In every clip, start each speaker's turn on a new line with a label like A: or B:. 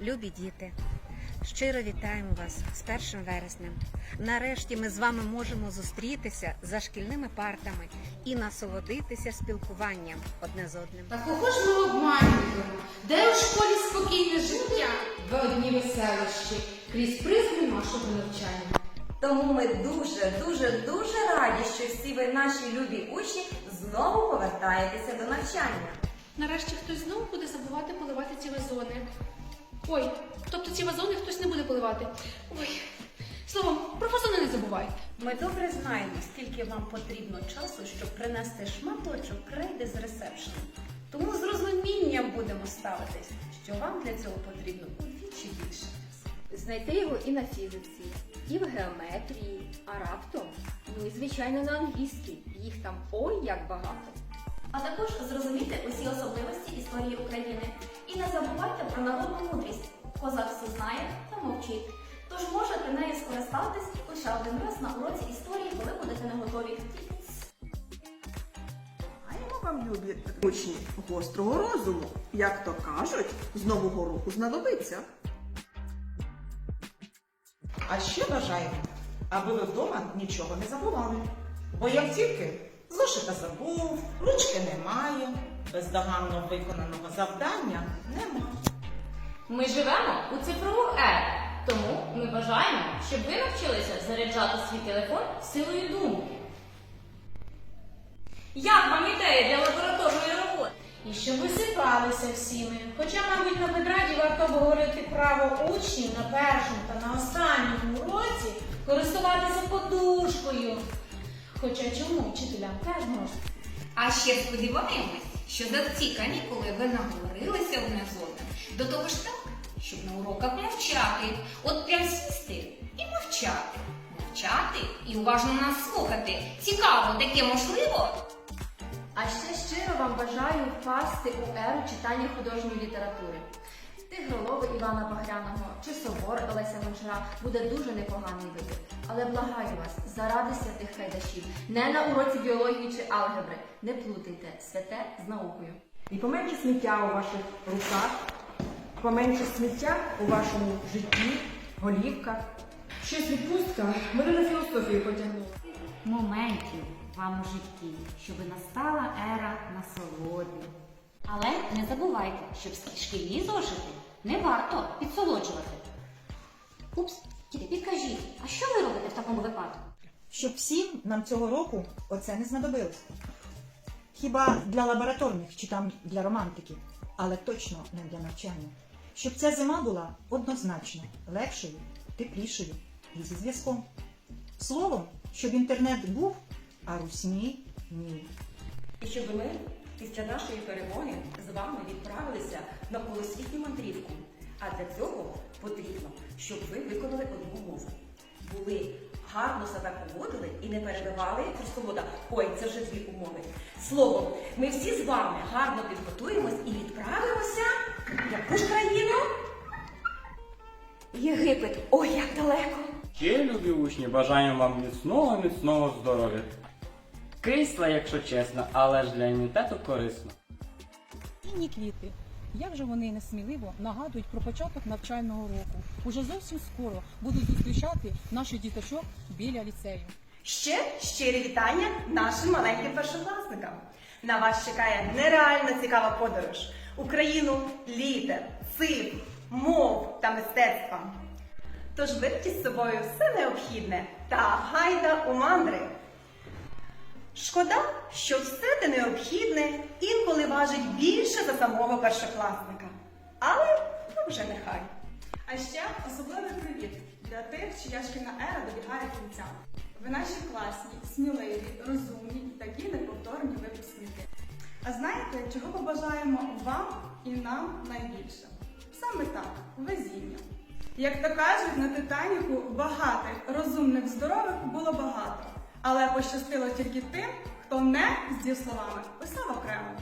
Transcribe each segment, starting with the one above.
A: Любі діти, щиро вітаємо вас з 1 вереснем. Нарешті ми з вами можемо зустрітися за шкільними партами і насолодитися спілкуванням одне з одним.
B: Та кого ж ми обманюємо? Де у школі спокійне життя? Ви одні веселищі крізь призму нашого навчання.
C: Тому ми дуже, дуже, дуже раді, що всі ви наші любі учні знову повертаєтеся до навчання.
D: Нарешті хтось знову буде забувати поливати ці вазони. Ой, тобто ці вазони хтось не буде поливати. Ой, словом, про вазони не забувайте.
E: Ми добре знаємо, скільки вам потрібно часу, щоб принести шматочок крейди з ресепшену. Тому з розумінням будемо ставитись, що вам для цього потрібно удвічі більше.
F: Знайти його і на фізиці, і в геометрії, а раптом, ну і звичайно на англійській. Їх там ой як багато.
C: А також зрозуміти усі особливості історії України. І не забувайте про народну мудрість. Козак все знає та мовчить. Тож можете нею скористатись лише один раз на уроці історії, коли будете не готові.
G: Маємо вам, любі учні, гострого розуму. Як то кажуть, з нового року знадобиться.
H: А ще бажаємо, аби ви вдома нічого не забували. Бо як тільки зошита забув, ручки немає, бездоганно виконаного завдання нема.
I: Ми живемо у цифрову еру, тому ми бажаємо, щоб ви навчилися заряджати свій телефон силою думки. Як вам ідея для лабораторної роботи?
B: І щоб висипалися всіми. Хоча, мабуть, на педраді варто обговорити право учнів на першому та на останньому уроці користуватися подушкою. Хоча чому вчителям теж можна?
J: А ще сподіваємось, що за ці канікули ви наговорилися з одним. До того ж так, щоб на уроках мовчати. От прям сісти і мовчати. Мовчати і уважно нас слухати. Цікаво, таке можливо?
F: А ще щиро вам бажаю впасти у еру читання художньої літератури. Тигролови Івана Багряного чи Собор Олеся Гончара буде дуже непоганий вибір. Але благаю вас, заради святих хайдашів, не на уроці біології чи алгебри. Не плутайте святе з наукою.
K: І поменше сміття у ваших руках, поменше сміття у вашому житті, голівках. Щось відпустка мене на філософію потягнула.
A: Моментів вам у житті, щоб настала ера насолоди. Але не забувайте, що шкільні зошити не варто підсолоджувати. Упс, діти, підкажіть, а що ви робите в такому випадку?
H: Щоб всім нам цього року оце не знадобилось. Хіба для лабораторних чи там для романтики, але точно не для навчання. Щоб ця зима була однозначно легшою, теплішою і зі зв'язком. Словом, щоб інтернет був, а русні ні.
C: І щоб ми після нашої перемоги з вами відправилися на колосвітню мандрівку. А для цього потрібно, щоб ви виконали одну мову. Були гарно себе поводили і не перебивали курсовода. Ой, це вже дві умови. Словом, ми всі з вами гарно підготуємось і відправимося в яку ж країну? Єгипет. Ой, як далеко!
L: Ще, любі учні, бажаємо вам міцного, міцного здоров'я. Кисло, якщо чесно, але ж для імунітету корисно.
M: Осінні квіти. Як же вони несміливо нагадують про початок навчального року. Уже зовсім скоро будуть зустрічати наших діточок біля ліцею.
C: Ще щирі вітання нашим маленьким першокласникам. На вас чекає нереально цікава подорож у країну літер, цифр, мов та мистецтва. Тож беріть із собою все необхідне та гайда у мандри. Шкода, що все те необхідне інколи важить більше за самого першокласника. Але ну вже нехай.
B: А ще особливий привіт для тих, чия шкільна ера добігає кінця. Ви наші класні, сміливі, розумні і такі неповторні випускники. А знаєте, чого побажаємо вам і нам найбільше? Саме так, везіння. Як то кажуть, на Титаніку багатих, розумних, здорових було багато. Але пощастило тільки тим, хто не з дієсловами писав окремо.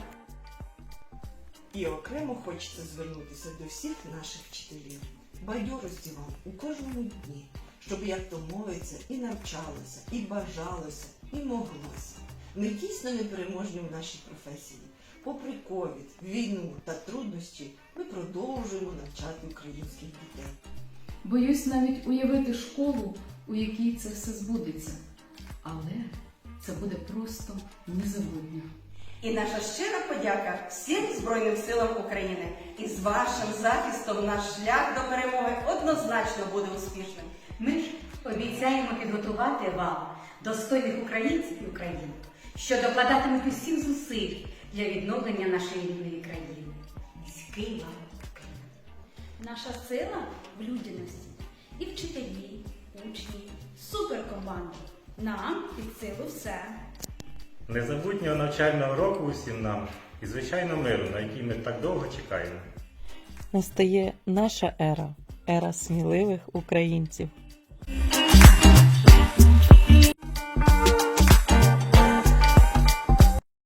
H: І окремо хочеться звернутися до всіх наших вчителів. Бадьорості вам у кожному дні, щоб, як то мовиться, і навчалося, і бажалося, і моглося. Ми дійсно непереможні в нашій професії.
N: Попри ковід, війну та труднощі, ми продовжуємо навчати українських дітей.
O: Боюсь навіть уявити школу, у якій це все збудеться. Але це буде просто незабутньо.
C: І наша щира подяка всім Збройним силам України. І з вашим захистом наш шлях до перемоги однозначно буде успішним.
J: Ми ж обіцяємо підготувати вам достойних українців і українок, що докладатимуть усіх зусиль для відновлення нашої рідної країни. Низький вам Україна.
E: Наша сила в людяності. І вчителі, учні, суперкоманда. Нам під силу все.
P: Незабутнього навчального року усім нам і, звичайно, миру, на який ми так довго чекаємо.
Q: Настає наша ера, ера сміливих українців.